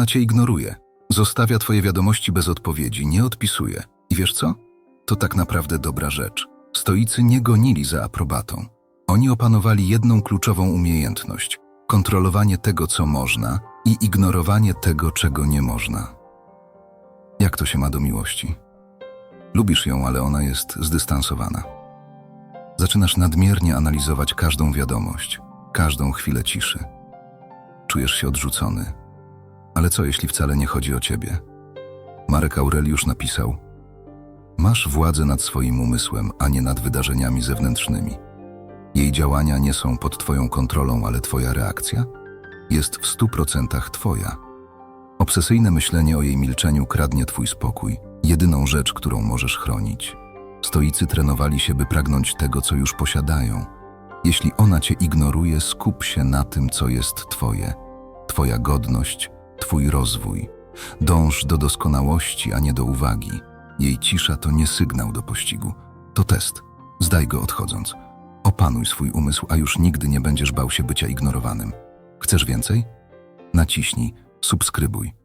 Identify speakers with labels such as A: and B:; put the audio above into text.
A: Ona cię ignoruje. Zostawia twoje wiadomości bez odpowiedzi, nie odpisuje. I wiesz co? To tak naprawdę dobra rzecz. Stoicy nie gonili za aprobatą. Oni opanowali jedną kluczową umiejętność kontrolowanie tego, co można i ignorowanie tego, czego nie można. Jak to się ma do miłości? Lubisz ją, ale ona jest zdystansowana. Zaczynasz nadmiernie analizować każdą wiadomość, każdą chwilę ciszy. Czujesz się odrzucony. Ale co jeśli wcale nie chodzi o ciebie? Marek Aureliusz napisał: Masz władzę nad swoim umysłem, a nie nad wydarzeniami zewnętrznymi. Jej działania nie są pod Twoją kontrolą, ale Twoja reakcja jest w stu procentach Twoja. Obsesyjne myślenie o jej milczeniu kradnie Twój spokój, jedyną rzecz, którą możesz chronić. Stoicy trenowali się, by pragnąć tego, co już posiadają. Jeśli ona Cię ignoruje, skup się na tym, co jest Twoje. Twoja godność, Twój rozwój. Dąż do doskonałości, a nie do uwagi. Jej cisza to nie sygnał do pościgu. To test. Zdaj go odchodząc. Opanuj swój umysł, a już nigdy nie będziesz bał się bycia ignorowanym. Chcesz więcej? Naciśnij, subskrybuj